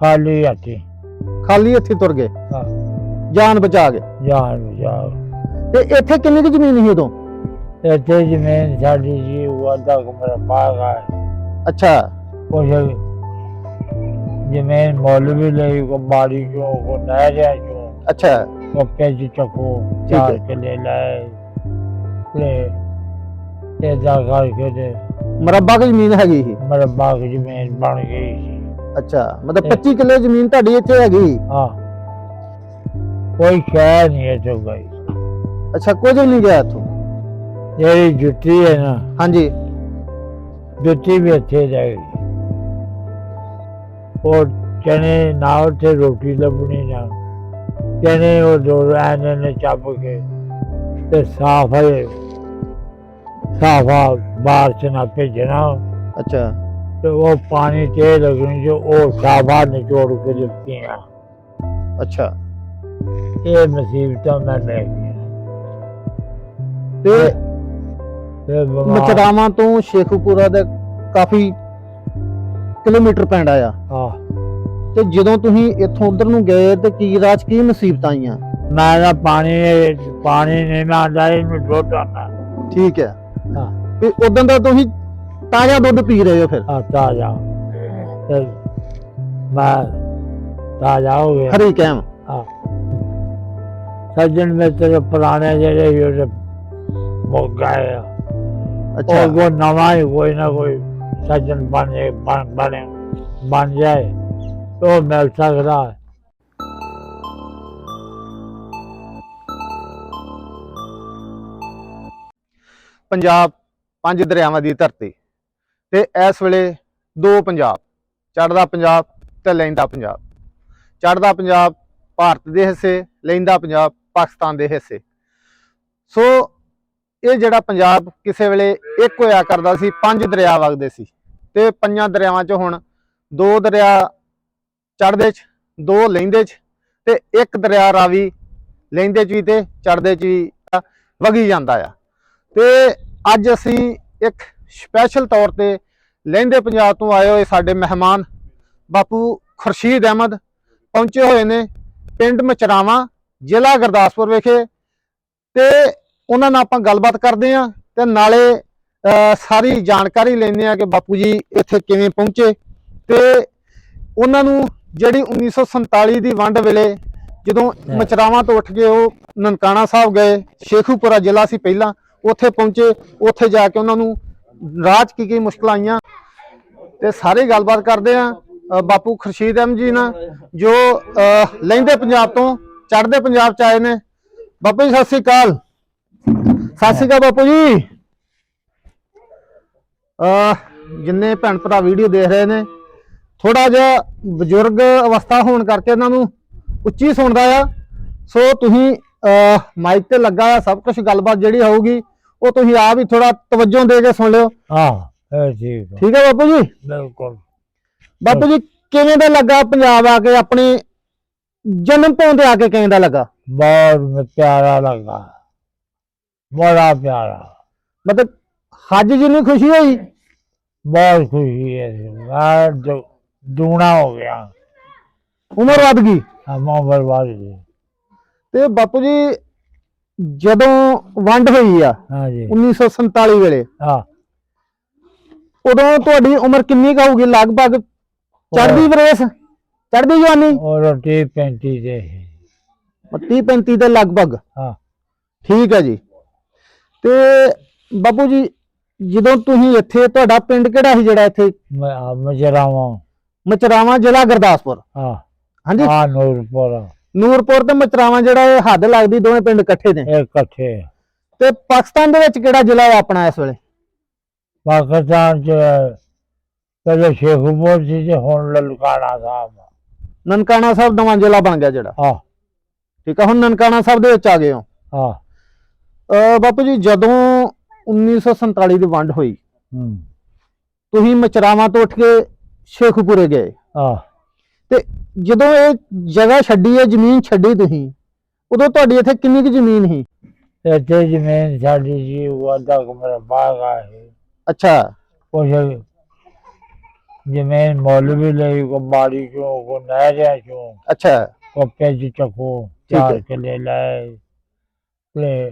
ਖਾਲੀ ਹੱਥੀ। ਖਾਲੀ ਹੱਥੀ ਤੁਰ ਗਏ। ਹਾਂ। ਜਾਨ ਬਚਾ ਗਏ। ਜਾਨ ਬਚਾਓ ਤੇ ਇੱਥੇ ਕਿੰਨੀ ਕੁ ਜ਼ਮੀਨ ਸੀ ਉਦੋਂ? ਇੱਥੇ ਜ਼ਮੀਨ ਸਾਡੀ ਜੀ ਵਾਦਾ ਕਮਰਾ ਪਾਗਾ ਅੱਛਾ। ਕੁਛ ਜ਼ਮੀਨ ਮੌਲਵੀ ਲਈ ਕੋ ਬਾੜੀ ਚੋਂ ਕੋ ਨਹਿਰਿਆਂ ਚੋਂ। ਅੱਛਾ। ਕੋ ਪੈਜ ਚੱਕੋ ਚਾਰ। ਕਿੱਲੇ ਲੈ ਲੈ ਤੇ ਜਾ ਕਰਕੇ ਤੇ ਮਰੱਬਾ ਕੁ ਜ਼ਮੀਨ ਹੈਗੀ ਸੀ। ਮਰਬਾ ਦੀ ਜ਼ਮੀਨ ਬਣ ਗਈ ਸੀ। ਅੱਛਾ ਮਤਲਬ ਤੇ- 25 ਕਿੱਲੇ ਜ਼ਮੀਨ ਤੁਹਾਡੀ ਇੱਥੇ ਹੈਗੀ? ਹਾਂ। ਕੋਈ ਸ਼ਹਿਰ ਨਹੀਂ ਹੈ ਜੋ ਗਈ ਅੱਛਾ ਕੁਝ ਨਹੀਂ ਗਿਆ ਇੱਥੋਂ? ਜਿਹੜੀ ਜੁੱਤੀ ਹੈ ਨਾ ਹਾਂਜੀ। ਜੁੱਤੀ ਵੀ ਇੱਥੇ ਗਈ। ਉਹ ਚਨੇ ਨਾ ਉੱਥੇ ਰੋਟੀ ਲੱਭਣੀ ਨਾ। ਚਨੇ ਉਹ ਦੋ ਐਨੇ ਨੇ ਚੱਪ ਕੇ ਤੇ ਸਾਫ਼ ਹੈ ਸਾਫਾ ਬਾਹਰ ਚ ਨਾ ਭੇਜਣਾ। ਅੱਛਾ। ਤੇ ਉਹ ਪਾਣੀ ਤੇ ਲੱਗਣੀ ਜੋ ਉਹ ਸਾਫਾ ਨਿਚੋੜ ਕੇ ਦਿੱਤੀਆਂ। ਅੱਛਾ। ਇਹ ਮੁਸੀਬਤਾਂ ਮੈਂ ਲੈ ਗਿਆ ਤੇ ਤੇ ਬਿਮਾਰ- ਮਚਰਾਵਾਂ ਤੋਂ ਸ਼ੇਖੂਪੁਰਾ ਦਾ ਕਾਫੀ ਕਿਲੋਮੀਟਰ ਪੈਂਦਾ ਆ ਹਾਂ। ਤੇ ਜਦੋਂ ਤੁਸੀਂ ਇੱਥੋਂ ਉਧਰ ਨੂੰ ਗਏ ਤੇ ਕੀ ਰਾਜ ਕੀ ਮੁਸੀਬਤਾਂ ਆਈਆਂ? ਮੈਂ ਤਾਂ ਪਾਣੀ ਪਾਣੀ ਨਹੀਂ ਮੈਂ ਆਂਦਾ ਇਹਨੂੰ ਦੁੱਧ ਆਉਂਦਾ। ਠੀਕ ਹੈ। ਹਾਂ। ਤੇ ਉਦੋਂ ਦਾ ਤੁਸੀਂ ਤਾਜ਼ਾ ਦੁੱਧ ਪੀ ਰਹੇ ਹੋ ਫਿਰ? ਆ ਤਾਜ਼ਾ। ਤੇ ਮੈਂ ਤਾਜ਼ਾ ਹੋ ਗਿਆ। ਹਰੀ ਕਹਿਮ ਹਾਂ। ਸੱਜਣ ਮਿੱਤਰ ਪੁਰਾਣੇ ਜਿਹੜੇ ਉਹਦੇ ਮੁੱਕ ਗਏ ਆ। ਅੱਛਾ। ਉਹ ਕੋ ਨਵਾਂ ਹੀ ਕੋਈ ਨਾ ਕੋਈ ਸੱਜਣ ਬਣੇ ਬਣ ਬਣੇ ਬਣ ਜਾਏ ਤਾਂ ਉਹ ਮਿਲ ਸਕਦਾ। ਹੈ ਪੰਜਾਬ ਪੰਜ ਦਰਿਆਵਾਂ ਦੀ ਧਰਤੀ। ਤੇ ਇਸ ਵੇਲੇ ਦੋ ਪੰਜਾਬ, ਚੜ੍ਹਦਾ ਪੰਜਾਬ ਤੇ ਲੈਂਦਾ ਪੰਜਾਬ। ਚੜ੍ਹਦਾ ਪੰਜਾਬ ਭਾਰਤ ਦੇ ਹਿੱਸੇ, ਲੈਂਦਾ ਪੰਜਾਬ ਪਾਕਿਸਤਾਨ ਦੇ ਹਿੱਸੇ। ਸੋ ਇਹ ਜਿਹੜਾ ਪੰਜਾਬ ਕਿਸੇ ਵੇਲੇ ਇੱਕ ਹੋਇਆ ਕਰਦਾ ਸੀ, ਪੰਜ ਦਰਿਆ ਵਗਦੇ ਸੀ। ਤੇ ਪੰਜਾਂ ਦਰਿਆਵਾਂ 'ਚ ਹੁਣ ਦੋ ਦਰਿਆ ਚੜ੍ਹਦੇ 'ਚ, ਦੋ ਲੈਂਦੇ 'ਚ ਤੇ ਇੱਕ ਦਰਿਆ ਰਾਵੀ ਲੈਂਦੇ 'ਚ ਵੀ ਤੇ ਚੜ੍ਹਦੇ 'ਚ ਵੀ ਵਗੀ ਜਾਂਦਾ ਆ। ਤੇ ਅੱਜ ਅਸੀਂ ਇੱਕ ਸਪੈਸ਼ਲ ਤੌਰ ਤੇ ਲਹਿੰਦੇ ਪੰਜਾਬ ਤੋਂ ਆਏ ਹੋਏ ਸਾਡੇ ਮਹਿਮਾਨ ਬਾਪੂ ਖੁਰਸ਼ੀਦ ਅਹਿਮਦ ਪਹੁੰਚੇ ਹੋਏ ਨੇ ਪਿੰਡ ਮਚਰਾਵਾਂ ਜ਼ਿਲ੍ਹਾ ਗੁਰਦਾਸਪੁਰ ਵਿਖੇ ਤੇ ਉਹਨਾਂ ਨਾਲ ਆਪਾਂ ਗੱਲਬਾਤ ਕਰਦੇ ਆਂ ਤੇ ਨਾਲੇ ਸਾਰੀ ਜਾਣਕਾਰੀ ਲੈਂਦੇ ਆ ਕਿ ਬਾਪੂ ਜੀ ਇੱਥੇ ਕਿਵੇਂ ਪਹੁੰਚੇ ਤੇ ਉਹਨਾਂ ਨੂੰ ਜਿਹੜੀ 1947 ਦੀ ਵੰਡ ਵੇਲੇ ਜਦੋਂ ਮਚਰਾਵਾਂ ਤੋਂ ਉੱਠ ਕੇ ਉਹ ਨਨਕਾਣਾ ਸਾਹਿਬ ਗਏ ਸ਼ੇਖੂਪੁਰਾ ਜ਼ਿਲ੍ਹਾ ਸੀ ਪਹਿਲਾਂ ਉੱਥੇ ਪਹੁੰਚੇ ਉੱਥੇ ਜਾ ਕੇ ਉਹਨਾਂ ਨੂੰ ਰਾਹ 'ਚ ਕੀ ਕੀ ਮੁਸ਼ਕਲਾਂ ਆਈਆਂ ਤੇ ਸਾਰੇ ਗੱਲਬਾਤ ਕਰਦੇ ਆ ਬਾਪੂ ਖੁਰਸ਼ੀਦ ਅਹਿਮਦ ਜੀ ਨਾਲ ਜੋ ਅਹ, ਲਹਿੰਦੇ ਪੰਜਾਬ ਤੋਂ ਚੜ੍ਹਦੇ ਪੰਜਾਬ ਚ ਆਏ ਨੇ। ਬਾਪੂ ਜੀ ਸਤਿ ਸ੍ਰੀ ਅਕਾਲ। ਸਤਿ ਸ੍ਰੀ ਅਕਾਲ ਬਾਪੂ ਜੀ। ਜਿੰਨੇ ਭੈਣ ਭਰਾ ਵੀਡੀਓ ਦੇਖ ਰਹੇ ਨੇ ਥੋੜਾ ਜਿਹਾ ਬਜ਼ੁਰਗ ਅਵਸਥਾ ਹੋਣ ਕਰਕੇ ਇਹਨਾਂ ਨੂੰ ਉੱਚੀ ਸੁਣਦਾ ਆ। ਸੋ ਤੁਸੀਂ ਮਾਈਕ ਤੇ ਲੱਗਾ ਆ ਸਭ ਕੁਝ ਗੱਲਬਾਤ ਜਿਹੜੀ ਹੋਊਗੀ ਉਹ ਤੁਸੀਂ ਆਪ ਹੀ ਥੋੜਾ ਤਵੱਜੋ ਦੇ ਕੇ ਸੁਣ ਲਿਓ। ਹਾਂ ਇਹ ਠੀਕ ਹੈ ਠੀਕ ਹੈ ਬਾਪੂ ਜੀ? ਬਿਲਕੁਲ। ਬਾਪੂ ਜੀ ਕਿਵੇਂ ਦਾ ਲੱਗਾ ਪੰਜਾਬ ਆ ਕੇ ਆਪਣੇ ਜਨਮ ਤੋਂ ਦੇ ਆ ਕੇ ਕਿਵੇਂ ਦਾ ਲੱਗਾ? ਬਹੁਤ ਪਿਆਰਾ ਲੱਗਾ। ਬੜਾ ਪਿਆਰਾ। ਮਤਲਬ ਹੱਜ ਜਿੰਨੀ ਖੁਸ਼ੀ ਹੋਈ? ਬਹੁਤ ਖੁਸ਼ੀ ਹੈ ਮੈਂ ਦੁ- ਦੂਣਾ ਹੋ ਗਿਆ। ਉਮਰ ਵੱਧ ਗਈ? ਹਮਾ ਬਰਬਾਦ ਜੀ ਤੇ ਬਾਪੂ ਜੀ ਜਦੋਂ ਵੰਡ ਹੋਈ ਆ ਹਾਂ ਜੀ। 1947 ਵੇਲੇ ਹਾਂ। ਉਦੋਂ ਤੁਹਾਡੀ ਉਮਰ ਕਿੰਨੀ ਕੁ ਹੋਊਗੀ ਲਗਭਗ ਚੜ੍ਹਦੀ ਬਰੇਸ ਚੜ੍ਹਦੀ ਜਵਾਨੀ? ਰੋਟੀ ਪੈਂਤੀ ਦੇ। 30 35 ਦੇ ਲਗਭਗ। ਹਾਂ। ਠੀਕ ਹੈ ਜੀ। ਤੇ ਬਾਪੂ ਜੀ ਜਦੋਂ ਤੁਸੀਂ ਇੱਥੇ ਤੁਹਾਡਾ ਪਿੰਡ ਕਿਹੜਾ ਸੀ ਜਿਹੜਾ ਇੱਥੇ? ਮੈਂ ਮਜਰਾਵਾਂ। ਮਚਰਾਵਾਂ ਜ਼ਿਲ੍ਹਾ ਗੁਰਦਾਸਪੁਰ। ਹਾਂ। ਹਾਂਜੀ। ਆ ਨੂਰਪੁਰ। ਨੂਰਪੁਰ ਤੇ ਮਚਰਾਵਾਂ ਜਿਹੜਾ ਇਹ ਹੱਦ ਲੱਗਦੀ ਦੋਵੇਂ ਪਿੰਡ ਇਕੱਠੇ ਨੇ। ਇਹ ਇਕੱਠੇ। ਤੇ ਪਾਕਿਸਤਾਨ ਦੇ ਵਿੱਚ ਕਿਹੜਾ ਜ਼ਿਲ੍ਹਾ ਹੈ ਆਪਣਾ ਇਸ ਵੇਲੇ? ਪਾਕਿਸਤਾਨ ਚ ਪਹਿਲੇ ਸ਼ੇਖੂਪੁਰ ਸੀ ਤੇ ਹੁਣ ਲਲਕਾਣਾ ਸਾਹਿਬ। ਨਨਕਾਣਾ ਸਾਹਿਬ ਨਵਾਂ ਜ਼ਿਲ੍ਹਾ ਬਣ ਗਿਆ ਜਿਹੜਾ। ਹਾਂ। ਠੀਕ ਆ ਹੁਣ ਨਨਕਾਣਾ ਸਾਹਿਬ ਦੇ ਵਿੱਚ ਆ ਗਏ ਹੋ। ਹਾਂ। ਬਾਪੂ ਜੀ ਜਦੋਂ 1947 ਦੀ ਵੰਡ ਹੋਈ ਹੂੰ। ਤੁਸੀਂ ਮਚਰਾਵਾਂ ਤੋਂ ਉੱਠ ਕੇ ਸ਼ੇਖੂਪੁਰੇ ਗਏ। ਹਾਂ। ਤੇ ਜਦੋਂ ਇਹ ਜਗ੍ਹਾ ਛੱਡੀ ਹੈ ਜ਼ਮੀਨ ਛੱਡੀ ਤੁਸੀਂ ਉਦੋਂ ਤੁਹਾਡੀ ਇੱਥੇ ਕਿੰਨੀ ਕੁ ਜ਼ਮੀਨ ਸੀ? ਇੱਥੇ ਜ਼ਮੀਨ ਸਾਡੀ ਜੀ ਵਾਦਾ ਕਮਰਾ ਬਾਗਾ ਹੈ ਅੱਛਾ। ਕੁਛ ਜ਼ਮੀਨ ਮੁੱਲ ਵੀ ਲਈ ਕੋ ਬਾੜੀ ਚੋਂ ਕੋ ਨਹਿਰਿਆਂ ਚੋਂ। ਅੱਛਾ। ਕੋ ਪੈਜ ਚੱਕੋ ਹੈ। ਚਾਰ ਕਿੱਲੇ ਲੈ ਤੇ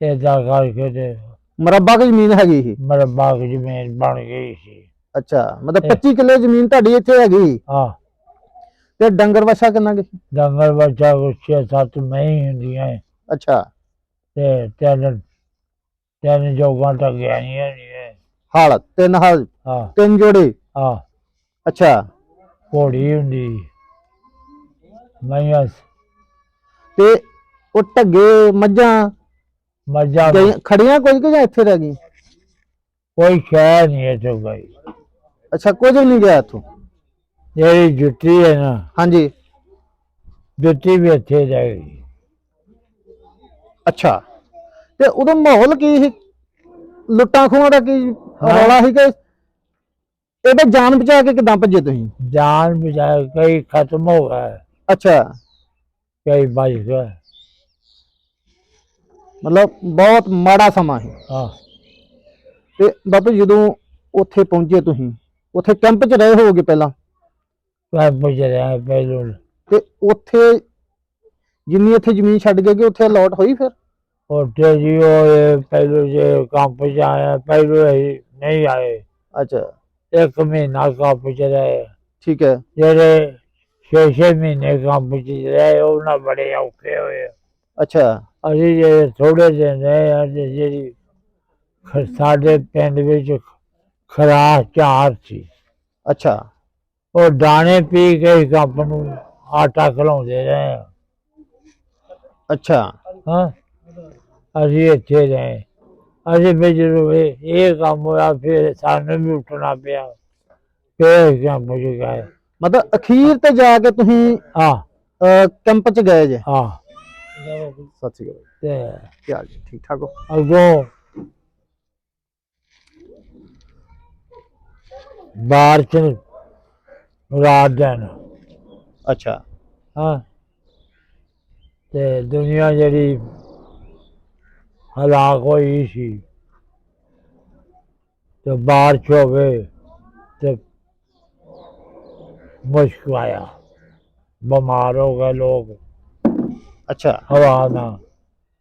ਏਦਾਂ ਕਰਕੇ ਤੇ ਮਰੱਬਾ ਕੀ ਜ਼ਮੀਨ ਹੈਗੀ ਸੀ? ਮਰਬਾ ਦੀ ਜ਼ਮੀਨ ਬਣ ਗਈ ਸੀ। ਅੱਛਾ ਮਤਲਬ ਇਹ- 25 ਕਿੱਲੇ ਜ਼ਮੀਨ ਤੁਹਾਡੀ ਇੱਥੇ ਹੈਗੀ? ਆ ਤੇ ਡੰਗਰ ਵਛਾ ਕਿੰਨਾ ਕੁ? ਡੰਗਰ ਬੱਚਾ ਛੇ ਸੱਤ ਮਹੀਂ ਹੁੰਦੀਆਂ ਅੱਛਾ। ਤੇ ਤਿੰਨ ਤਿੰਨ ਜੋਗਾਂ ਤੱਕ ਗਿਆ ਨਹੀਂ ਹੈ ਹਾਲ ਤਿੰਨ ਹਾਲ ਆ ਤਿੰਨ ਜੋੜੇ? ਆ ਅੱਛਾ। ਘੋੜੀ ਹੁੰਦੀ ਮਈਆਂ ਤੇ ਉਹ ਢੱਗੇ ਮੱਝਾਂ ਮੱਝਾਂ ਗਈਆਂ- ਖੜੀਆਂ ਕੁਝ ਕਿ ਜਾਂ ਇੱਥੇ ਰਹਿ ਗਈ ਕੋਈ ਸ਼ੈ ਨਹੀਂ ਹੈ ਚੋ ਗਈ। ਅੱਛਾ ਕੁਝ ਨਹੀਂ ਗਿਆ ਇੱਥੋਂ? ਜਿਹੜੀ ਜੁੱਤੀ ਹੈ ਨਾ। ਹਾਂਜੀ। ਜੁੱਤੀ ਵੀ ਇੱਥੇ ਰਹਿ ਗਈ। ਅੱਛਾ। ਤੇ ਉਦੋਂ ਮਾਹੌਲ ਕੀ ਸੀ? ਲੁੱਟਾਂ ਖੋਹਾਂ ਦਾ ਕੀ ਹਾਂ। ਰੌਲਾ ਸੀ ਕਿ ਇਹਦੇ ਜਾਨ ਬਚਾ ਕੇ ਕਿਦਾਂ ਭੱਜੇ ਤੁਸੀਂ? ਜਾਨ ਬਚਾਏ ਕਈ ਖਤਮ ਹੋ ਗਏ। ਅੱਛਾ। ਕਈ ਬਚ ਗਏ। ਮਤਲਬ ਬਹੁਤ ਮਾੜਾ ਸਮਾਂ ਸੀ। ਆ ਤੇ ਬਾਬੂ ਜਦੋਂ ਉੱਥੇ ਪਹੁੰਚੇ ਤੁਸੀਂ ਉੱਥੇ ਕੈਂਪ 'ਚ ਰਹੇ ਹੋਵੋਗੇ ਪਹਿਲਾਂ? ਮੈਂ ਪੁੱਛ ਰਿਹਾ ਪਹਿਲੋਂ ਤੇ ਉੱਥੇ ਜਿੰਨੀ ਇੱਥੇ ਜ਼ਮੀਨ ਛੱਡ ਗਏ ਕਿ ਉੱਥੇ ਅਲਾਟ ਹੋਈ ਫਿਰ? ਹੋਟੇ ਜੀ ਉਹ ਪਹਿਲੋਂ ਜੇ ਕੰਪ ਚ ਆਇਆ ਪਹਿਲੋਂ ਹੀ ਨਹੀਂ ਆਏ। ਅੱਛਾ। ਇੱਕ ਮਹੀਨਾ ਕੰਪ ਚ ਰਹੇ ਠੀਕ ਹੈ। ਜਿਹੜੇ ਛੇ ਛੇ ਮਹੀਨੇ ਕੰਪ ਚ ਰਹੇ ਉਹਨਾਂ ਬੜੇ ਔਖੇ ਹੋਏ ਅੱਛਾ। ਅਸੀਂ ਜੇ ਥੋੜੇ ਦਿਨ ਰਹੇ ਤੇ ਜਿਹੜੀ ਸਾਡੇ ਪਿੰਡ ਵਿੱਚ ਖਰਾਸ ਚਾਰ ਸੀ। ਅੱਛਾ। ਉਹ ਦਾਣੇ ਪੀ ਕੇ ਹੀ ਕੰਪ ਨੂੰ ਆਟਾ ਖਲਾਉਂਦੇ ਰਹੇ ਆ। ਅੱਛਾ। ਹਾਂ। ਅਸੀਂ ਇੱਥੇ ਰਹੇ। ਅਸੀਂ ਵੀ ਜਦੋਂ ਇਹ ਇਹ ਕੰਮ ਹੋਇਆ ਫਿਰ ਸਾਨੂੰ ਵੀ ਉੱਠਣਾ ਪਿਆ। ਫਿਰ ਕੰਮ ਚ ਗਏ। ਮਤਲਬ ਅਖੀਰ ਤੇ ਜਾ ਕੇ ਤੁਸੀਂ ਆ ਅਹ, ਕੈਂਪ 'ਚ ਗਏ ਜੇ? ਆ ਸਤਿ ਸ਼੍ਰੀ ਅਕਾਲ। ਤੇ ਕੀ ਹਾਲ ਜੀ? ਠੀਕ ਠਾਕ ਹੋ? ਅੱਗੋਂ ਬਾਹਰ ਚ ਰਾਤ ਦਿਨ। ਅੱਛਾ। ਹਾਂ। ਤੇ ਦੁਨੀਆ ਜਿਹੜੀ ਹਲਾਕ ਹੋਈ ਸੀ ਤੇ ਬਾਰਿਸ਼ ਹੋਵੇ ਤੇ ਮੁਸ਼ਕ ਆਇਆ। ਬਿਮਾਰ ਹੋ ਗਏ ਲੋਕ। ਅੱਛਾ। ਹਵਾ ਨਾਲ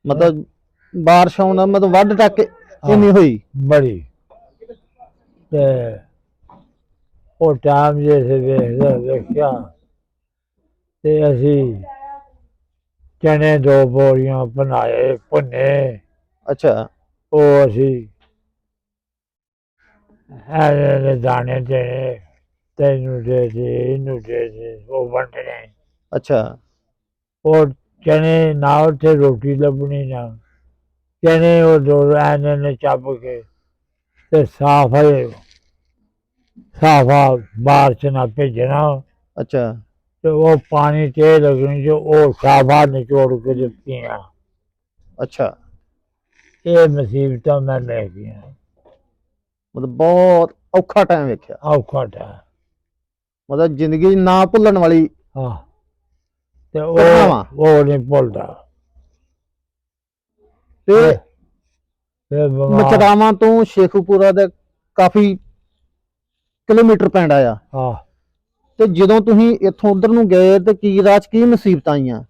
ਮਤਲਬ ਬਾਰਿਸ਼ ਆਉਣਾ ਮਤਲਬ ਵੱਧ ਟੱਕ ਇੰਨੀ ਹੋਈ? ਬੜੀ। ਤੇ ਉਹ ਟਾਈਮ ਜੇ ਸੇ ਵੇਖਦਾ ਵੇਖਿਆ। ਤੇ ਅਸੀਂ ਚਨੇ ਦੋ ਬੋਰੀਆਂ ਬਣਾਏ ਭੁੰਨੇ। ਅੱਛਾ। ਉਹ ਅਸੀਂ ਐਨੇ ਦੇ ਦਾਣੇ ਦੇ ਤੈਨੂੰ ਦੇ ਦੇ ਇਹਨੂੰ ਦੇ ਦੇ ਉਹ ਵੰਡਣੇ। ਅੱਛਾ। ਉਹ ਚਨੇ ਨਾਲ ਤੇ ਰੋਟੀ ਲੱਭਣੀ ਨਾ। ਚਨੇ ਉਹ ਦੋ ਐਨੇ ਨੇ ਚੱਪ ਕੇ ਤੇ ਸਾਫ਼ ਹੈ ਸਾਫਾ ਬਾਹਰ ਚ ਨਾ। ਭੇਜਣਾ ਅੱਛਾ। ਤੇ ਉਹ ਪਾਣੀ ਤੇ ਲੱਗਣੀ ਜੋ ਉਹ ਸਾਫਾ ਨਿਚੋੜ ਕੇ ਦਿੱਤੀਆਂ। ਅੱਛਾ। ਇਹ ਮੁਸੀਬਤਾਂ ਮੈਂ ਲੈ ਗਈਆਂ। ਮਤਲਬ ਬਹੁਤ ਔਖਾ ਟਾਈਮ ਵੇਖਿਆ। ਔਖਾ ਟਾ ਮਤਲਬ ਜ਼ਿੰਦਗੀ ਨਾ ਭੁੱਲਣ ਵਾਲੀ ਹਾਂ। ਤੇ। ਉਹ ਉਹ ਨਹੀਂ ਭੁੱਲਦਾ। ਤੇ ਮਚਰਾਵਾਂ ਤੋਂ ਸ਼ੇਖੂਪੁਰਾ ਦਾ ਕਾਫੀ ਕਿਲੋਮੀਟਰ ਪੈਂਦਾ ਆ ਹਾਂ। ਤੇ ਜਦੋਂ ਤੁਸੀਂ ਇੱਥੋਂ ਉਧਰ ਨੂੰ ਗਏ ਤੇ ਕੀ 'ਚ ਕੀ ਮੁਸੀਬਤਾਂ ਆਈਆਂ?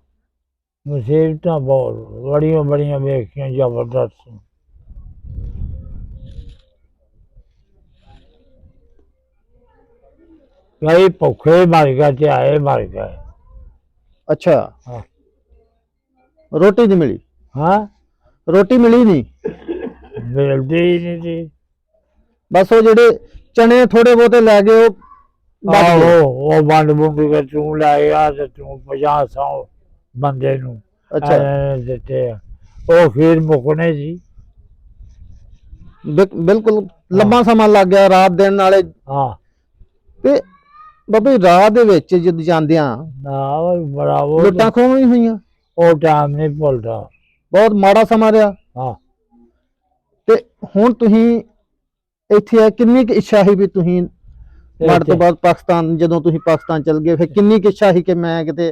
ਮੁਸੀਬਤਾਂ ਬਹੁਤ ਬੜੀਆਂ ਬੜੀਆਂ ਵੇਖੀਆਂ ਜ਼ਬਰਦਸਤ। ਕਈ ਭੁੱਖੇ ਮਰ ਗਏ ਤੇ ਆਏ ਮਰ ਗਏ। ਅੱਛਾ। ਹਾਂ। ਰੋਟੀ ਨਹੀਂ ਮਿਲੀ? ਹਾਂ। ਰੋਟੀ ਮਿਲੀ ਨਹੀਂ? ਮਿਲਦੀ ਹੀ ਨਹੀਂ ਸੀ। ਬਸ ਉਹ ਜਿਹੜੇ ਚਨੇ ਥੋੜੇ ਬਹੁਤੇ ਲੈ ਗਏ ਉਹ ਬਚ ਗਏ। ਆਹੋ ਉਹ ਵੰਡ ਵੁੰਡ ਕੇ ਤੂੰ ਲਾਇਆ ਤੇ ਤੂੰ 50 ਸੌ ਬੰਦੇ ਨੂੰ ਅੱਛਾ। ਐਂ ਦਿੱਤੇ ਆ। ਉਹ ਖੀਰ ਮੁਕਣੇ ਸੀ ਬਿਲ- ਬਿਲਕੁਲ ਲੰਮਾ ਸਮਾਂ ਲੱਗ ਗਿਆ ਰਾਤ ਦਿਨ ਨਾਲੇ। ਹਾਂ। ਤੇ ਬਾਬੇ ਰਾਹ ਦੇ ਵਿੱਚ ਜਦ ਜਾਂਦਿਆਂ ਨਾ ਉਹ ਬੜਾ ਉਹ ਲੁੱਟਾਂ ਖੋਹਾਂ ਵੀ ਹੋਈਆਂ। ਉਹ ਟਾਈਮ ਨਹੀਂ ਭੁੱਲਦਾ। ਬਹੁਤ ਮਾੜਾ ਸਮਾਂ ਰਿਹਾ। ਹਾਂ। ਤੇ ਹੁਣ ਤੁਸੀਂ ਇੱਥੇ ਆ ਕਿੰਨੀ ਕੁ ਇੱਛਾ ਸੀ ਵੀ ਤੁਸੀਂ ਮਰ ਤੋਂ ਬਾਅਦ ਪਾਕਿਸਤਾਨ ਜਦੋਂ ਤੁਸੀਂ ਪਾਕਿਸਤਾਨ ਚਲ ਗਏ ਫਿਰ ਕਿੰਨੀ ਕੁ ਇੱਛਾ ਸੀ ਕਿ ਮੈਂ ਕਿਤੇ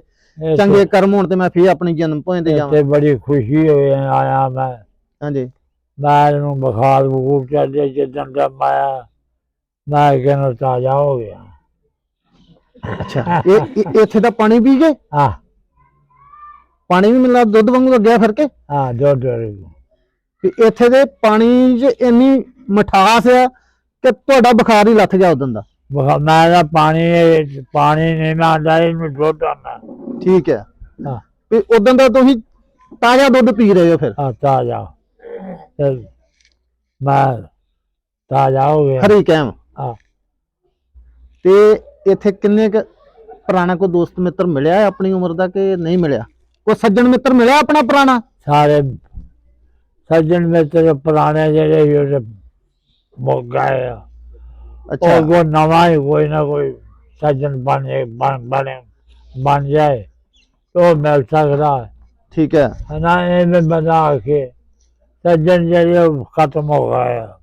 ਚੰਗੇ ਕਰਮ ਹੋਣ ਤੇ ਮੈਂ ਫੇਰ ਆਪਣੀ ਜਨਮ ਭੂਮੀ ਤੇ ਜਾਵਾਂ। ਇੱਥੇ ਬੜੀ ਖੁਸ਼ੀ ਹੋਈ ਹੈ, ਆਇਆ ਮੈਂ। ਹਾਂਜੀ। ਮੈਂ ਨੂੰ ਬੁਖਾਰ ਬੂਰ ਚੱਲੇ ਜਿੱਦਣ ਦਾ ਆਇਆ ਮੈਂ ਕਿਹਾ ਤਾਜ਼ਾ ਹੋ ਗਿਆ। ਅੱਛਾ ਇਹ ਇੱਥੇ ਦਾ ਪਾਣੀ ਪੀ ਗਏ? ਆ ਪਾਣੀ ਵੀ ਮਿਲਦਾ ਦੁੱਧ ਵਾਂਗੂ ਲੱਗਿਆ ਫਿਰ ਕੇ? ਆ ਦੋ ਦੋ ਵੀ ਇੱਥੇ ਦੇ ਪਾਣੀ 'ਚ ਇੰਨੀ ਮਠਾਸ ਆ ਕਿ ਤੁਹਾਡਾ ਬੁਖਾਰ ਹੀ ਲੱਥ ਗਿਆ ਉਦੋਂ ਦਾ। ਮੈਂ ਤਾਂ ਪਾਣੀ ਪਾਣੀ ਨਹੀਂ ਮੈਂ ਆਂਦਾ ਇਹਨੂੰ ਦੁੱਧ ਆਣਾ ਠੀਕ ਹੈ। ਹਾਂ। ਵੀ ਉਦੋਂ ਦਾ ਤੁਸੀਂ ਤਾਜ਼ਾ ਦੁੱਧ ਪੀ ਰਹੇ ਹੋ ਫਿਰ? ਆ ਤਾਜ਼ਾ। ਮੈਂ ਤਾਜ਼ਾ ਹੋ ਗਿਆ। ਹਰੀ ਕੈਮ। ਆ ਤੇ ਇੱਥੇ ਕਿੰਨੇ ਕ ਪੁਰਾਣਾ ਕੋਈ ਦੋਸਤ ਮਿੱਤਰ ਮਿਲਿਆ ਹੈ ਆਪਣੀ ਉਮਰ ਦਾ ਕਿ ਨਹੀਂ ਮਿਲਿਆ? ਕੋਈ ਸੱਜਣ ਮਿੱਤਰ ਮਿਲਿਆ ਆਪਣਾ ਪੁਰਾਣਾ? ਸਾਰੇ ਸੱਜਣ ਮਿੱਤਰ ਪੁਰਾਣੇ ਜਿਹੜੇ ਅੱਛਾ। ਉਹ ਕੋ ਨਵਾਂ ਹੀ ਕੋਈ ਨਾ ਕੋਈ ਸੱਜਣ ਬਣ ਜਾਏ ਬਣ ਬਣੇ ਬਣ ਜਾਏ ਉਹ ਮਿਲ ਸਕਦਾ। ਹੈ ਠੀਕ ਹੈ। ਨਾ ਐਵੇਂ ਬਣਾ ਕੇ ਸੱਜਣ ਜਿਹੜੇ ਉਹ ਖਤਮ ਹੋ ਗਏ ਆ।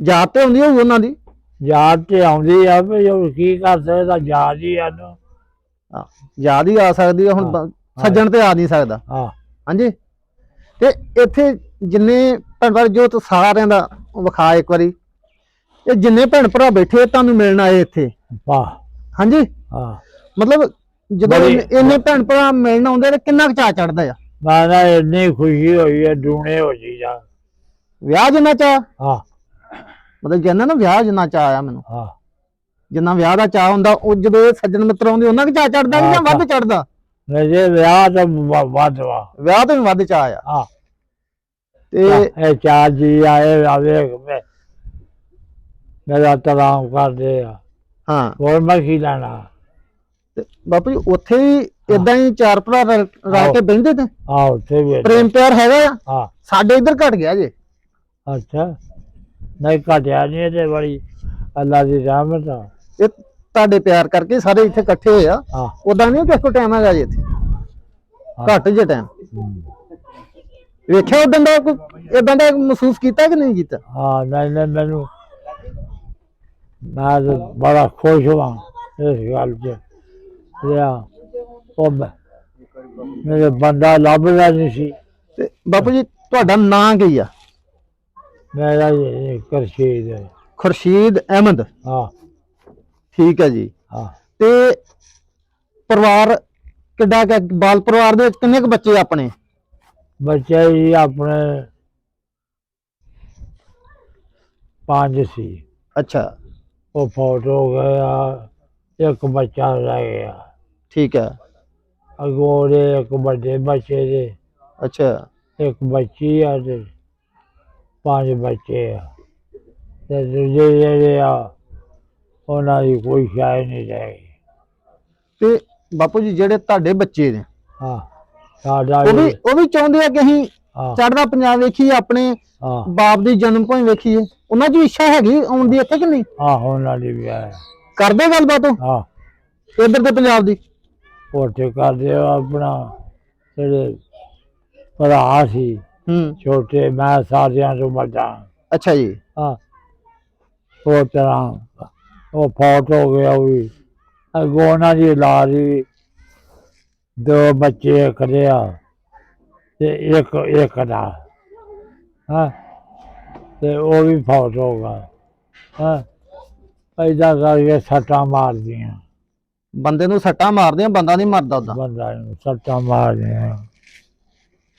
ਯਾਦ ਤੇ ਹੁੰਦੀ ਹੋਊ ਉਹਨਾਂ ਦੀ? ਯਾਦ ਤੇ ਆਉਂਦੀ ਆ ਵੀ ਉਹ ਕੀ ਕਰ ਸਕਦਾ ਯਾਦ ਹੀ ਆ ਨੂੰ। ਹਾਂ, ਯਾਦ ਹੀ ਆ ਸਕਦੀ ਹੈ ਹੁਣ ਬ- ਸੱਜਣ ਤੇ ਆ ਨਹੀਂ ਸਕਦਾ। ਹਾਂ। ਹਾਂਜੀ। ਤੇ ਇੱਥੇ ਜਿੰਨੇ ਭੈਣ ਭਰਾ ਜੋ ਤੂੰ ਸਾਰਿਆਂ ਦਾ ਵਿਖਾ ਇੱਕ ਵਾਰੀ। ਇਹ ਜਿੰਨੇ ਭੈਣ ਭਰਾ ਬੈਠੇ ਆ, ਤੁਹਾਨੂੰ ਮਿਲਣ ਆਏ ਇੱਥੇ। ਵਾਹ। ਹਾਂਜੀ? ਹਾਂ। ਮਤਲਬ ਜਦੋਂ ਬੜੀ- ਇੰਨੇ- ਇੰਨੇ ਭੈਣ ਭਰਾ ਮਿਲਣ ਆਉਂਦੇ ਤੇ ਕਿੰਨਾ ਕੁ ਚਾਅ ਚੜਦਾ ਆ? ਮੈਂ ਨਾ ਇੰਨੀ ਖੁਸ਼ੀ ਹੋਈ ਹੈ ਦੂਣੇ ਹੋ ਜੀ ਜਾ। ਵਿਆਹ ਜਿੰਨਾ ਚਾਅ? ਹਾਂ। ਮਤਲਬ ਜਿੰਨਾ ਨਾ ਵਿਆਹ ਜਿੰਨਾ ਚਾਅ ਆ ਮੈਨੂੰ। ਹਾਂ। ਜਿੰਨਾ ਵਿਆਹ ਦਾ ਚਾਅ ਹੁੰਦਾ ਉਹ ਜਦੋਂ ਇਹ ਸੱਜਣ ਮਿੱਤਰ ਆਉਂਦੇ ਉਹਨਾਂ ਕੁ ਚਾਅ ਚੜਦਾ ਕਿ ਜਾਂ ਵੱਧ ਚੜਦਾ ਮੇਰੇ ਵਿਆਹ ਤਾਂ ਵ- ਵੱਧ ਵਾ। ਵਿਆਹ ਤੋਂ ਵੀ ਵੱਧ ਚਾਅ ਆ। ਹਾਂ। ਤੇ ਇਹ ਚਾਰ ਜੀ ਆਏ ਆਵੇ ਮੈਂ ਮੇਰਾ ਤਲਾਮ ਕਰਦੇ ਆ ਹਾਂ। ਹੋਰ ਮੈਂ ਕੀ ਲੈਣਾ? ਤੇ ਬਾਪੂ ਜੀ ਉੱਥੇ ਇਦਾਂ ਹੀ। ਚਾਰ ਭਰਾ ਰਲ ਰਲ ਕੇ ਬਹਿੰਦੇ ਤੇ? ਆ ਉੱਥੇ ਵੀ ਪ੍ਰੇਮ ਪਿਆਰ ਹੈਗਾ ਆ? ਹਾਂ। ਸਾਡੇ ਇੱਧਰ ਘਟ ਗਿਆ ਜੇ। ਅੱਛਾ। ਨਹੀਂ ਘਟਿਆ ਨਹੀਂ ਇਹਦੇ ਬੜੀ ਅੱਲਾ ਦੀ ਰਹਿਮਤ ਆ। ਇਹ ਤੁਹਾਡੇ ਪਿਆਰ ਕਰਕੇ ਸਾਰੇ ਇੱਥੇ ਇਕੱਠੇ ਹੋਏ ਆ। ਉਦਾਂ ਨਹੀਂ ਕਿਸੇ ਕੋ ਟਾਈਮ ਹੈਗਾ ਜੀ ਇੱਥੇ? ਘੱਟ ਜੇ ਟਾਈਮ। ਵੇਖਿਆ ਉਦਾਂ ਦਾ ਕੋਈ ਇਦਾਂ ਦਾ ਮਹਿਸੂਸ ਕੀਤਾ ਕਿ ਨਹੀਂ ਕੀਤਾ? ਹਾਂ ਨਹੀਂ ਨਹੀਂ ਮੈਨੂੰ ਮੈਂ ਤਾਂ ਬੜਾ ਖੁਸ਼ ਹਾਂ ਇਸ ਗੱਲ 'ਚ। ਲਿਆ ਉਹ ਮੈਂ- ਮੇਰੇ ਬੰਦਾ ਲੱਭਦਾ ਨਹੀਂ ਸੀ। ਤੇ ਬਾਪੂ ਜੀ ਤੁਹਾਡਾ ਨਾਂ ਕੀ ਆ? ਮੇਰਾ ਕਰਸ਼ੀਦ ਹੈ। ਖੁਰਸ਼ੀਦ ਅਹਿਮਦ। ਹਾਂ। ਠੀਕ ਹੈ ਜੀ। ਹਾਂ। ਤੇ ਪਰਿਵਾਰ ਕਿੱਡਾ ਕੁ ਹੈ? ਬਾਲ ਪਰਿਵਾਰ ਦੇ ਵਿੱਚ ਕਿੰਨੇ ਕੁ ਬੱਚੇ ਆਪਣੇ? ਬੱਚੇ ਹੀ ਆਪਣੇ ਪੰਜ ਸੀ। ਅੱਛਾ। ਉਹ ਫੌਤ ਹੋ ਗਿਆ ਇੱਕ ਬੱਚਾ ਰਹਿ ਗਿਆ। ਠੀਕ ਹੈ। ਅੱਗੋਂ ਦੇ ਇੱਕ ਵੱਡੇ ਬੱਚੇ ਦੇ ਅੱਛਾ। ਇੱਕ ਬੱਚੀ ਆ ਤੇ ਪੰਜ ਬੱਚੇ ਆ। ਤੇ ਦੂਜੇ ਜਿਹੜੇ ਆ ਉਹਨਾਂ ਦੀ ਕੋਈ ਸ਼ਾਇ ਨਹੀਂ ਰਹਿ ਤੇ ਬਾਪੂ ਜੀ ਜਿਹੜੇ ਤੁਹਾਡੇ ਬੱਚੇ ਨੇ ਹਾਂ। ਉਹ ਵੀ ਉਹ ਵੀ ਚਾਹੁੰਦੇ ਆ ਕਿ ਅਸੀਂ ਹਾਂ। ਚੜ੍ਹਦਾ ਪੰਜਾਬ ਵੇਖੀਏ ਆਪਣੇ ਬਾਪ ਦੀ ਜਨਮ ਭੂਮੀ ਵੇਖੀਏ। ਉਹਨਾਂ ਦੀ ਇੱਛਾ ਹੈਗੀ ਆਉਣ ਦੀ ਇੱਥੇ ਕਿ ਨਹੀਂ? ਹਾਂ ਉਹਨਾਂ ਦੀ ਵੀ ਹੈ। ਕਰਦੇ ਗੱਲਬਾਤ ਉਹ? ਹਾਂ। ਇੱਧਰ ਦੇ ਪੰਜਾਬ ਦੀ। ਉੱਥੇ ਕਰਦੇ ਆ ਆਪਣਾ ਜਿਹੜੇ ਭਰਾ ਸੀ ਹੂੰ। ਛੋਟੇ ਮੈਂ ਸਾਰਿਆਂ ਤੋਂ ਵੱਡਾ। ਅੱਛਾ ਜੀ। ਹਾਂ। ਉਹ ਤਰ੍ਹਾਂ ਉਹ ਫੌਤ ਹੋ ਗਿਆ ਵੀ। ਅੱਗੋਂ ਉਹਨਾਂ ਦੀ ਵੀ ਦੋ ਬੱਚੇ ਕਰਿਆ ਤੇ ਇੱਕ ਇੱਕ ਦਾ ਹਾਂ? ਤੇ ਉਹ ਵੀ ਫੌਤ ਹੋ ਗਿਆ ਹਾਂ? ਐਦਾਂ ਕਰਕੇ ਸੱਟਾਂ ਮਾਰਦੀਆਂ। ਬੰਦੇ ਨੂੰ ਸੱਟਾਂ ਮਾਰਦੀਆਂ ਬੰਦਾ ਨਹੀਂ ਮਰਦਾ ਉਦਾਂ ਬੰਦਾ ਨੂੰ ਸੱਟਾਂ ਮਾਰਦੀਆਂ।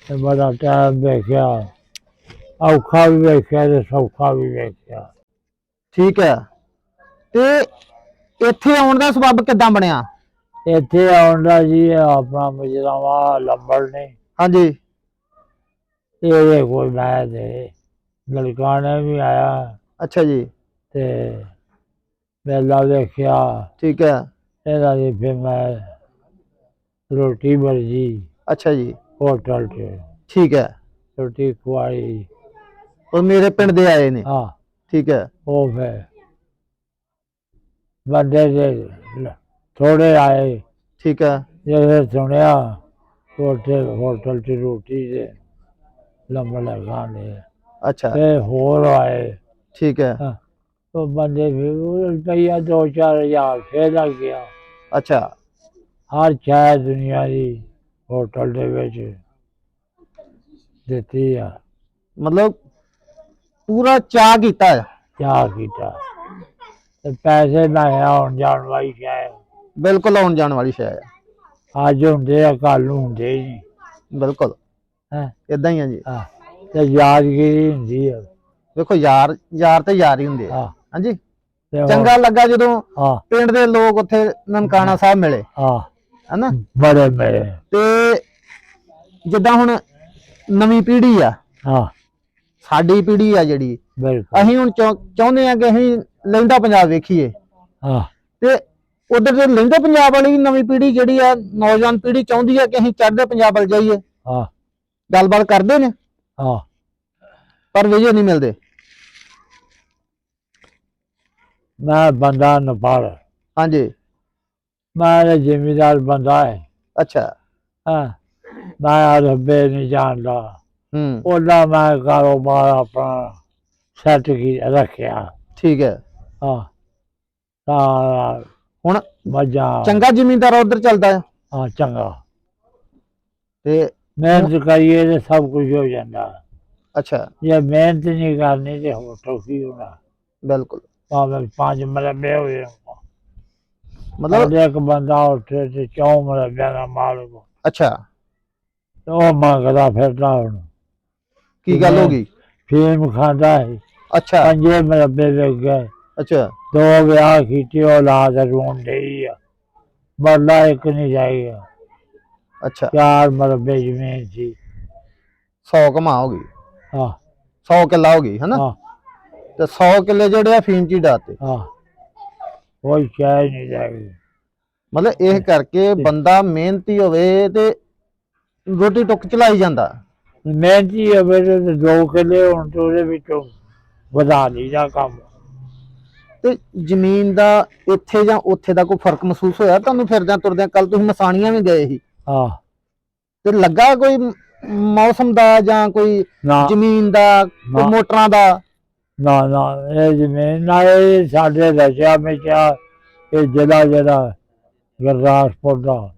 ਤੇ ਬੜਾ ਟਾਈਮ ਵੇਖਿਆ। ਔਖਾ ਵੀ ਵੇਖਿਆ ਤੇ ਸੌਖਾ ਵੀ ਵੇਖਿਆ। ਠੀਕ ਹੈ। ਤੇ ਇੱਥੇ ਆਉਣ ਦਾ ਸਬਬ ਕਿੱਦਾਂ ਬਣਿਆ? ਇੱਥੇ ਆਉਂਦਾ ਜੀ ਇਹ ਆਪਣਾ ਮਜਰਾਵਾ ਲੰਬੜ ਨੇ। ਹਾਂਜੀ। ਇਹਦੇ ਕੋਈ ਮੈਂ ਤੇ ਲੜਕਾ ਵੀ ਆਇਆ। ਅੱਛਾ ਜੀ। ਤੇ ਮੇਲਾ ਵੇਖਿਆ। ਠੀਕ ਹੈ। ਇਹਦਾ ਦੀ ਫਿਰ ਮੈਂ ਰੋਟੀ ਮਰਜ਼ੀ ਅੱਛਾ ਜੀ। ਹੋਟਲ 'ਚ। ਠੀਕ ਹੈ। ਰੋਟੀ ਖਵਾਈ। ਉਹ ਮੇਰੇ ਪਿੰਡ ਦੇ ਆਏ ਨੇ। ਹਾਂ। ਠੀਕ ਹੈ। ਉਹ ਫਿਰ ਬੰਦੇ ਦੇ ਥੋੜੇ ਆਏ। ਠੀਕ ਹੈ। ਜਦੋਂ ਸੁਣਿਆ ਹੋਟਲ ਹੋਟਲ 'ਚ ਰੋਟੀ ਦੇ ਲੰਬਾ ਲਗਾ ਨੇ। ਅੱਛਾ। ਤੇ ਹੋਰ ਆਏ। ਠੀਕ ਹੈ। ਹਾਂ। ਉਹ ਬੰਦੇ ਵੀ ਉਹ ਰੁਪਈਆ ਦੋ ਚਾਰ ਹਜ਼ਾਰ ਫੇਰ ਲੱਗ ਗਿਆ। ਅੱਛਾ। ਹਰ ਚਾਹ ਦੁਨੀਆ ਦੀ ਹੋਟਲ ਦੇ ਵਿੱਚ ਦਿੱਤੀ ਆ। ਮਤਲਬ ਪੂਰਾ ਚਾਹ ਕੀਤਾ। ਚਾਹ ਕੀਤਾ। ਤੇ ਪੈਸੇ ਮੈਂ ਆਉਣ ਜਾਣ ਵਾਲੀ ਸ਼ਾਇਦ ਬਿਲਕੁਲ ਆਉਣ ਜਾਣ ਵਾਲੀ ਸ਼ੈ ਆ। ਅੱਜ ਹੁੰਦੇ ਆ ਕੱਲ ਨੂੰ ਹੁੰਦੇ ਨਹੀਂ। ਬਿਲਕੁਲ। ਹੈ? ਇਦਾਂ ਹੀ ਆ ਜੀ। ਹਾਂ ਤੇ ਯਾਦਗਿਰੀ ਹੁੰਦੀ ਆ। ਵੇਖੋ ਯਾਰ ਯਾਰ ਤੇ ਯਾਰ ਹੀ ਹੁੰਦੇ ਆ। ਹਾਂ। ਹਾਂਜੀ? ਚੰਗਾ ਲੱਗਾ ਜਦੋਂ ਪਿੰਡ ਦੇ ਲੋਕ ਉੱਥੇ ਨਨਕਾਣਾ ਸਾਹਿਬ ਮਿਲੇ। ਹਾਂ। ਹਨਾ? ਬੜੇ ਮੇਰੇ ਤੇ ਜਿੱਦਾਂ ਹੁਣ ਨਵੀਂ ਪੀੜ੍ਹੀ ਆ ਹਾਂ। ਸਾਡੀ ਪੀੜ੍ਹੀ ਆ ਜਿਹੜੀ ਅਸੀਂ ਹੁਣ ਚਾਹੁ- ਚਾਹੁੰਦੇ ਆ ਕਿ ਅਸੀਂ ਲਹਿੰਦਾ ਪੰਜਾਬ ਵੇਖੀਏ। ਹਾਂ। ਤੇ ਉਧਰ ਦੇ ਲਹਿੰਦੇ ਪੰਜਾਬ ਵਾਲੀ ਨਵੀਂ ਪੀੜ੍ਹੀ ਜਿਹੜੀ ਆ ਨੌਜਵਾਨ ਪੀੜ੍ਹੀ ਚਾਹੁੰਦੀ ਆ ਕਿ ਅਸੀਂ ਚੜ੍ਹਦੇ ਪੰਜਾਬ ਵੱਲ ਜਾਈਏ। ਹਾਂ। ਗੱਲਬਾਤ ਕਰਦੇ ਨੇ? ਹਾਂ। ਪਰ ਵਿਜੇ ਨਹੀਂ ਮਿਲਦੇ। ਮੈਂ ਬੰਦਾ ਨਪਾਲ। ਹਾਂਜੀ। ਮੈਂ ਤਾਂ ਜ਼ਿਮੀਦਾਰ ਬੰਦਾ ਹੈ ਅੱਛਾ। ਹਾਂ। ਮੈਂ ਰੱਬੇ ਨਹੀਂ ਜਾਣਦਾ। ਹੂੰ। ਉਹਦਾ ਮੈਂ ਕਾਰੋਬਾਰ ਆਪਣਾ ਸੈੱਟ ਕੀ ਰੱਖਿਆ। ਠੀਕ ਹੈ। ਹਾਂ। ਤਾਂ ਹੁਣ ਮਜਾ। ਚੰਗਾ ਜ਼ਿਮੀਂਦਾਰ ਉਧਰ ਚੱਲਦਾ ਆ ਹਾਂ ਚੰਗਾ। ਤੇ ਮਿਹਨਤ ਕਰੀਏ ਤੇ ਸਭ ਕੁਝ ਹੋ ਜਾਂਦਾ। ਅੱਛਾ। ਜੇ ਮਿਹਨਤ ਨਹੀਂ ਕਰਨੀ ਤੇ ਹੋ ਟੋਫੀ ਹੋਣਾ? ਬਿਲਕੁਲ। ਭਾਵੇਂ ਪੰਜ ਮਰਬੇ ਹੋਏ ਮਤਲਬ ਇੱਕ ਬੰਦਾ ਉੱਥੇ ਤੇ ਚੌ ਮਰਬਿਆਂ ਦਾ ਮਾਲਕ। ਅੱਛਾ। ਤੇ ਉਹ ਮੰਗਦਾ ਫਿਰਦਾ ਹੁਣ। ਕੀ ਗੱਲ ਹੋ ਗਈ? ਫੀਮ ਖਾਂਦਾ ਹੈ ਅੱਛਾ। ਪੰਜੇ ਮਰਬੇ ਵੇਚ ਗਏ ਅੱਛਾ। ਦੋ ਵਿਆਹ ਕੀਤੇ ਔਲਾਦ ਰੋਣ ਡਈ ਆ। ਬਰਲਾ ਇੱਕ ਨਹੀਂ ਜਾਏਗਾ ਅੱਛਾ। ਚਾਰ ਮਰਬੇ ਜ਼ਮੀਨ ਸੀ। 100 ਕਮਾ ਹੋ ਗਈ। ਹਾਂ। 100 ਕਿੱਲਾ ਹੋ ਗਈ ਹਨਾ? ਹਾਂ। ਤੇ 100 ਕਿੱਲੇ ਜਿਹੜੇ ਆ ਫੀਮ ਚ ਡਾਤੇ। ਹਾਂ। ਕੋਈ ਸ਼ਾਇ ਨਹੀਂ ਜਾਏਗੀ ਮਤਲਬ ਇਹ ਕਰਕੇ ਬੰਦਾ ਮਿਹਨਤੀ ਹੋਵੇ ਤੇ ਰੋਟੀ ਟੁੱਕ ਚਲਾਈ ਜਾਂਦਾ। ਮਿਹਨਤੀ ਹੋਵੇ ਤੇ ਦੋ ਕਿਲੇ ਹੁਣ ਤੇ ਉਹਦੇ ਵਿੱਚੋਂ ਵਧਾ ਲਈਦਾ ਕੰਮ। ਤੇ ਜ਼ਮੀਨ ਦਾ ਇੱਥੇ ਜਾਂ ਉੱਥੇ ਦਾ ਕੋਈ ਫ਼ਰਕ ਮਹਿਸੂਸ ਹੋਇਆ? ਤੁਹਾਨੂੰ ਫਿਰਦਿਆਂ ਤੁਰਦਿਆਂ ਕੱਲ ਤੁਸੀਂ ਮਸਾਣੀਆਂ ਵੀ ਗਏ ਸੀ। ਹਾਂ। ਤੇ ਲੱਗਾ ਕੋਈ ਮੌਸਮ ਦਾ ਜਾਂ ਕੋਈ ਨਾ। ਜ਼ਮੀਨ ਦਾ ਕੋਈ ਨਾ। ਮੋਟਰਾਂ ਦਾ? ਨਾ ਨਾ। ਇਹ ਜ਼ਮੀਨ ਨਾ ਇਹ ਸਾਡੇ ਰਸ਼ਿਆ ਵਿੱਚ ਆ ਇਹ ਜ਼ਿਲ੍ਹਾ ਜਿਹੜਾ ਗੁਰਦਾਸਪੁਰ ਦਾ।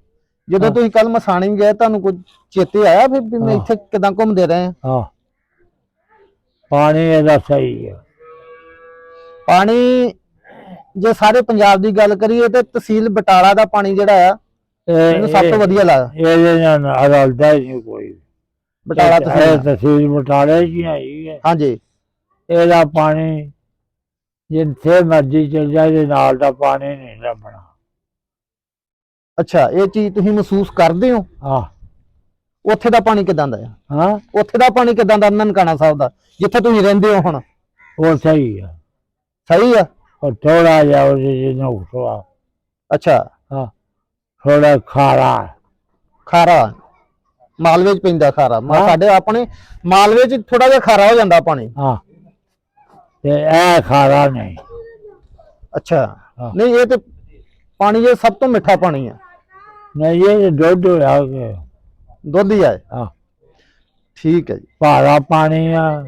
ਜਦੋਂ ਹਾਂ। ਤੁਸੀਂ ਕੱਲ ਮਸਾਣੀ ਗਏ ਤੁਹਾਨੂੰ ਕੁਝ ਚੇਤੇ ਆਇਆ ਫਿਰ ਵੀ ਮੈਂ ਹਾਂ। ਇੱਥੇ ਕਿਦਾਂ ਘੁੰਮਦੇ ਰਹੇ? ਹਾਂ। ਪਾਣੀ ਇਹਦਾ ਸਹੀ ਹੈ ਪਾਣੀ ਜੇ ਸਾਰੇ ਪੰਜਾਬ ਦੀ ਗੱਲ ਕਰੀਏ ਤੇ ਤਹਿਸੀਲ ਬਟਾਲਾ ਦਾ ਪਾਣੀ ਜਿਹੜਾ ਆ ਇਹ ਮੈਨੂੰ ਸਭ ਤੋਂ ਵਧੀਆ ਲੱਗਦਾ। ਨਹੀਂ ਕੋਈ। ਬਟਾਲਾ ਇਹ ਤਹਿਸੀਲ ਤਹਿਸੀਲ ਬਟਾਲੇ ਜੀ ਆਈ ਹੈ। ਹਾਂਜੀ। ਇਹਦਾ ਪਾਣੀ ਜਿੱਥੇ ਮਰਜ਼ੀ ਚਲ ਜਾਏ ਨਾਲ ਦਾ ਪਾਣੀ ਨਹੀਂ ਲੱਭਣਾ। ਅੱਛਾ ਇਹ ਚੀਜ਼ ਤੁਸੀਂ ਮਹਿਸੂਸ ਕਰਦੇ ਹੋ? ਹਾਂ। ਉੱਥੇ ਦਾ ਪਾਣੀ ਕਿਦਾਂ ਦਾ ਆ? ਹਾਂ। ਉੱਥੇ ਦਾ ਪਾਣੀ ਕਿਦਾਂ ਦਾ? ਨਨਕਾਣਾ ਸਾਹਿਬ ਦਾ ਜਿੱਥੇ ਤੁਸੀਂ ਰਹਿੰਦੇ ਹੋ ਹੁਣ। ਉਹ ਸਹੀ ਆ। ਉਹ ਥੋੜਾ ਜਿਹਾ ਉਹਦੇ ਜਿਹਨੂੰ ਉਠਵਾ ਅੱਛਾ। ਹਾਂ। ਥੋੜਾ ਖਾਰਾ। ਖਾਰਾ। ਮਾਲਵੇ ਚ ਪੈਂਦਾ ਖਾਰਾ। ਮਾ- ਹਾਂ। ਸਾਡੇ ਆਪਣੇ ਮਾਲਵੇ ਚ ਥੋੜਾ ਜਿਹਾ ਖਾਰਾ ਹੋ ਜਾਂਦਾ ਪਾਣੀ ਹਾਂ। ਤੇ ਇਹ ਖਾਰਾ ਨਹੀਂ। ਅੱਛਾ। ਹਾਂ। ਨਹੀਂ ਇਹ ਤੇ ਪਾਣੀ ਇਹ ਸਭ ਤੋਂ ਮਿੱਠਾ ਪਾਣੀ ਆ। ਨਹੀਂ ਇਹ ਦੁੱਧ ਹੋਇਆ ਕਿ ਦੁੱਧ ਹੀ ਆ। ਹਾਂ। ਠੀਕ ਹੈ ਜੀ। ਭਾਰਾ ਪਾਣੀ ਆ।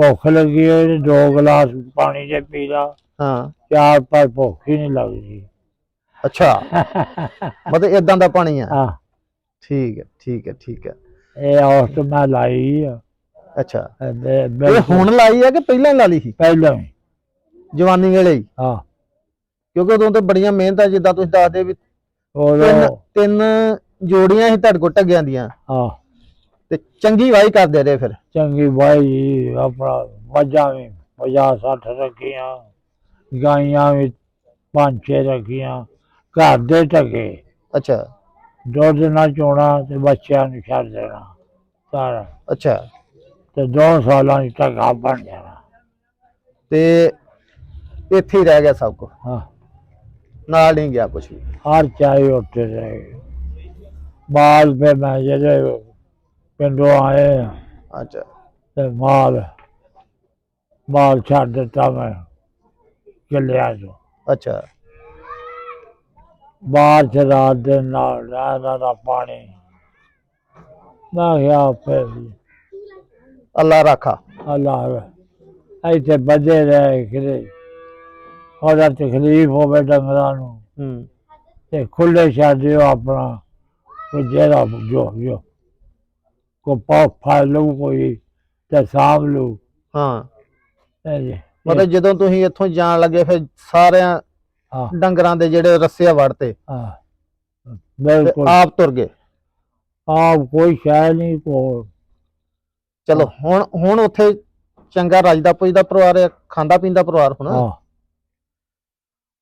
ਭੁੱਖ ਲੱਗੀ ਹੋਈ ਤੇ ਦੋ ਗਲਾਸ ਪਾਣੀ ਦੇ ਪੀ ਲਾ। ਹਾਂ। ਚਾਰ ਪਰ ਭੁੱਖ ਹੀ ਨਹੀਂ ਲੱਗਦੀ। ਅੱਛਾ। ਮਤਲਬ ਇਦਾਂ ਦਾ ਪਾਣੀ ਆ? ਹਾਂ। ਠੀਕ ਹੈ ਠੀਕ ਹੈ ਠੀਕ ਹੈ। ਇਹ ਔਸਤ ਮੈਂ ਲਾਈ ਆ। ਅੱਛਾ। ਇਹ ਹੁਣ ਲਾਈ ਆ ਕਿ ਪਹਿਲਾਂ ਹੀ ਲਾ ਲਈ ਸੀ? ਪਹਿਲਾਂ ਹੀ। ਜਵਾਨੀ ਵੇਲੇ ਹੀ? ਹਾਂ। ਕਿਉਂਕਿ ਉਦੋਂ ਤੇ ਬੜੀਆਂ ਮਿਹਨਤਾਂ ਜਿੱਦਾਂ ਤੁਸੀਂ ਦੱਸਦੇ ਵੀ ਤਿੰਨ ਜੋੜੀਆਂ ਸੀ ਤੁਹਾਡੇ ਕੋਲ ਟੱਗਿਆਂ ਦੀਆਂ। ਹਾਂ। ਤੇ ਚੰਗੀ ਵਾਹੀ ਕਰਦੇ ਰਹੇ ਫਿਰ। ਚੰਗੀ ਬਾਈ ਆਪਣਾ ਮੱਝਾਂ ਵੀ ਪੰਜਾਹ ਸੱਠ ਰੱਖੀਆਂ ਗਾਈਆਂ ਵੀ ਪੰਜ ਛੇ ਰੱਖੀਆਂ ਘਰ ਦੇ ਟਕੇ ਅੱਛਾ। ਦੁੱਧ ਨਾ ਚੋਣਾ ਤੇ ਬੱਚਿਆਂ ਨੂੰ ਛੱਡ ਦੇਣਾ ਸਾਰਾ ਅੱਛਾ। ਤੇ ਦੋ ਸਾਲਾਂ ਦੀ ਟਕਾ ਬਣ ਜਾਣਾ। ਤੇ ਇੱਥੇ ਹੀ ਰਹਿ ਗਿਆ ਸਭ ਕੁਝ ਹਾਂ। ਨਾਲ ਨਹੀਂ ਗਿਆ ਕੁਝ ਵੀ? ਹਰ ਚਾਹੇ ਉੱਤੇ ਰਹੇ। ਬਾਲ पे ਮੈਂ ਜਿਹੜੇ ਪਿੰਡੋਂ ਆਏ ਆ, ਅੱਛਾ। ਤੇ ਮਾਲ ਮਾਲ ਛੱਡ ਦਿੱਤਾ ਮੈਂ ਕਿੱਲਿਆਂ ਚੋਂ ਅੱਛਾ। ਬਾਹਰ ਚ ਰਾਤ ਦੇ ਨਾਲ ਰਹਿਣਾ ਦਾ ਪਾਣੀ। ਕਿਹਾ ਆਪੇ ਵੀ। ਅੱਲਾ ਰਾਖਾ। ਅੱਲਾਹ ਇੱਥੇ ਬੱਝੇ ਰਹੇ ਕਿਤੇ। ਉਹਦਾ ਤਕਲੀਫ ਹੋਵੇ ਡੰਗਰਾਂ ਨੂੰ। ਹੂੰ। ਤੇ ਖੁੱਲੇ ਛੱਡਿਓ ਆਪਣਾ। ਕੋਈ ਜਿਹੜਾ ਜੋ ਜੋ। ਕੋ ਪਾ ਫੜ ਲਊ ਕੋਈ ਤੇ ਸਾਂਭ ਲਊ। ਹਾਂ। ਇਹ ਜੀ ਮਤਲਬ ਜਦੋਂ ਤੁਸੀਂ ਇੱਥੋਂ ਜਾਣ ਲੱਗੇ ਫਿਰ ਸਾਰਿਆਂ ਹਾਂ। ਡੰਗਰਾਂ ਦੇ ਜਿਹੜੇ ਰੱਸੇ ਵੜਤੇ ਹਾਂ। ਬਿਲਕੁਲ। ਆਪ ਤੁਰ ਗਏ। ਆਪ ਕੋਈ ਸ਼ੈ ਨਹੀਂ ਕੋਲ ਚਲੋ ਹੁਣ ਹੁਣ ਉੱਥੇ ਚੰਗਾ ਰਾਜਦਾ ਪੁੱਜਦਾ ਪਰਿਵਾਰ ਹੈ ਖਾਂਦਾ ਪੀਂਦਾ ਪਰਿਵਾਰ ਹੁਣ। ਹਾਂ।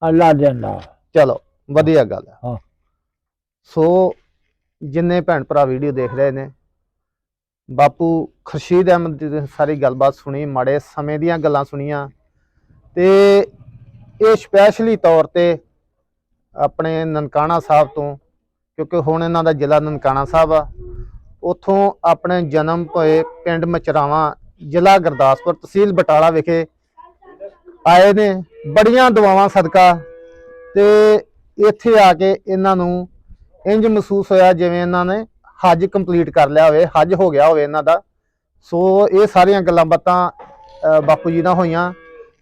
ਅੱਲਾ ਦਿੰਦਾ ਚਲੋ ਵਧੀਆ ਗੱਲ ਹੈ ਹਾਂ। ਸੋ ਜਿੰਨੇ ਭੈਣ ਭਰਾ ਵੀਡੀਓ ਦੇਖ ਰਹੇ ਨੇ ਬਾਪੂ ਖੁਰਸ਼ੀਦ ਅਹਿਮਦ ਦੀ ਸਾਰੀ ਗੱਲਬਾਤ ਸੁਣੀ, ਮਾੜੇ ਸਮੇਂ ਦੀਆਂ ਗੱਲਾਂ ਸੁਣੀਆਂ ਤੇ ਇਹ ਸਪੈਸ਼ਲੀ ਤੌਰ ਤੇ ਆਪਣੇ ਨਨਕਾਣਾ ਸਾਹਿਬ ਤੋਂ, ਕਿਉਂਕਿ ਹੁਣ ਇਹਨਾਂ ਦਾ ਜ਼ਿਲ੍ਹਾ ਨਨਕਾਣਾ ਸਾਹਿਬ ਆ, ਉਥੋਂ ਆਪਣੇ ਜਨਮ ਹੋਏ ਪਿੰਡ ਮਚਰਾਵਾਂ, ਜ਼ਿਲ੍ਹਾ ਗੁਰਦਾਸਪੁਰ ਤਹਿਸੀਲ ਬਟਾਲਾ ਵਿਖੇ ਆਏ ਨੇ, ਬੜੀਆਂ ਦੁਆਵਾਂ ਸਦਕਾ ਤੇ ਇੱਥੇ ਆ ਕੇ ਇਹਨਾਂ ਨੂੰ ਇੰਜ ਮਹਿਸੂਸ ਹੋਇਆ ਜਿਵੇਂ ਇਹਨਾਂ ਨੇ ਹੱਜ ਕੰਪਲੀਟ ਕਰ ਲਿਆ ਹੋਵੇ, ਹੱਜ ਹੋ ਗਿਆ ਹੋਵੇ ਇਹਨਾਂ ਦਾ। ਸੋ ਇਹ ਸਾਰੀਆਂ ਗੱਲਾਂ ਬਾਤਾਂ ਬਾਪੂ ਜੀ ਨਾਲ ਹੋਈਆਂ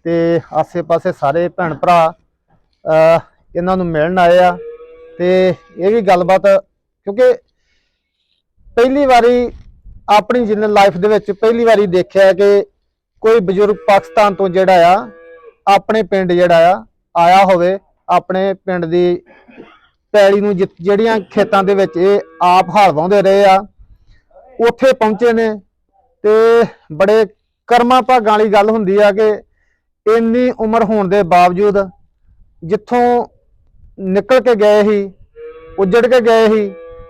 ਤੇ ਆਸੇ-ਪਾਸੇ ਸਾਰੇ ਭੈਣ ਭਰਾ ਇਹਨਾਂ ਨੂੰ ਮਿਲਣ ਆਏ ਆ ਤੇ ਇਹ ਵੀ ਗੱਲਬਾਤ, ਕਿਉਂਕਿ ਪਹਿਲੀ ਵਾਰੀ ਆਪਣੀ ਜਿੰਨ ਲਾਈਫ ਦੇ ਵਿੱਚ ਪਹਿਲੀ ਵਾਰੀ ਦੇਖਿਆ ਕਿ ਕੋਈ ਬਜ਼ੁਰਗ ਪਾਕਿਸਤਾਨ ਤੋਂ ਜਿਹੜਾ ਆ, ਆਪਣੇ ਪਿੰਡ ਜਿਹੜਾ ਆ, ਆਇਆ ਹੋਵੇ, ਆਪਣੇ ਪਿੰਡ ਦੀ ਪੈਲੀ ਨੂੰ ਜਿ- ਜਿਹੜੀਆਂ ਖੇਤਾਂ ਦੇ ਵਿੱਚ ਇਹ ਆਪ ਹਾਲ ਵਾਉਂਦੇ ਰਹੇ ਆ ਉੱਥੇ ਪਹੁੰਚੇ ਨੇ ਤੇ ਬੜੇ ਕਰਮਾਂ ਭਾਗਾਂ ਵਾਲੀ ਗੱਲ ਹੁੰਦੀ ਆ ਕਿ ਇੰਨੀ ਉਮਰ ਹੋਣ ਦੇ ਬਾਵਜੂਦ ਜਿੱਥੋਂ ਨਿਕਲ ਕੇ ਗਏ ਸੀ ਉੱਜੜ ਕੇ ਗਏ ਸੀ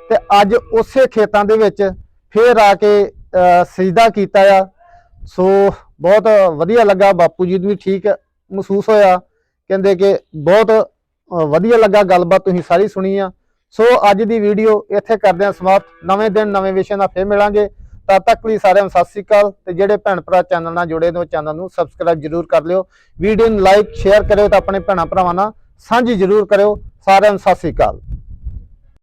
ਤੇ ਅੱਜ ਉਸੇ ਖੇਤਾਂ ਦੇ ਵਿੱਚ ਫੇਰ ਆ ਕੇ ਅਹ, ਸਜਦਾ ਕੀਤਾ ਆ। ਸੋ ਬਹੁਤ ਵਧੀਆ ਲੱਗਾ ਬਾਪੂ ਜੀ ਨੂੰ ਵੀ ਠੀਕ ਮਹਿਸੂਸ ਹੋਇਆ ਕਹਿੰਦੇ ਕਿ ਬਹੁਤ ਵਧੀਆ ਲੱਗਾ, ਗੱਲਬਾਤ ਤੁਸੀਂ ਸਾਰੀ ਸੁਣੀ ਆ। ਸੋ ਅੱਜ ਦੀ ਵੀਡੀਓ ਇੱਥੇ ਕਰਦੇ ਹਾਂ ਸਮਾਪਤ। ਨਵੇਂ ਦਿਨ, ਨਵੇਂ ਵਿਸ਼ੇ ਨਾਲ ਫੇਰ ਮਿਲਾਂਗੇ। ਤਦ ਤੱਕ ਲਈ ਸਾਰਿਆਂ ਨੂੰ ਸਤਿ ਸ੍ਰੀ ਅਕਾਲ ਤੇ ਜਿਹੜੇ ਭੈਣ ਭਰਾ ਚੈਨਲ ਨਾਲ ਜੁੜੇ ਨੇ, ਉਹ ਚੈਨਲ ਨੂੰ ਸਬਸਕ੍ਰਾਈਬ ਜਰੂਰ ਕਰ ਲਿਓ। ਵੀਡੀਓ ਨੂੰ ਲਾਈਕ, ਸ਼ੇਅਰ ਕਰਿਓ ਤੇ ਆਪਣੇ ਭੈਣਾਂ ਭਰਾਵਾਂ ਨਾਲ ਸਾਂਝੀ ਜਰੂਰ ਕਰਿਓ। ਸਾਰਿਆਂ ਨੂੰ ਸਤਿ ਸ੍ਰੀ ਅਕਾਲ।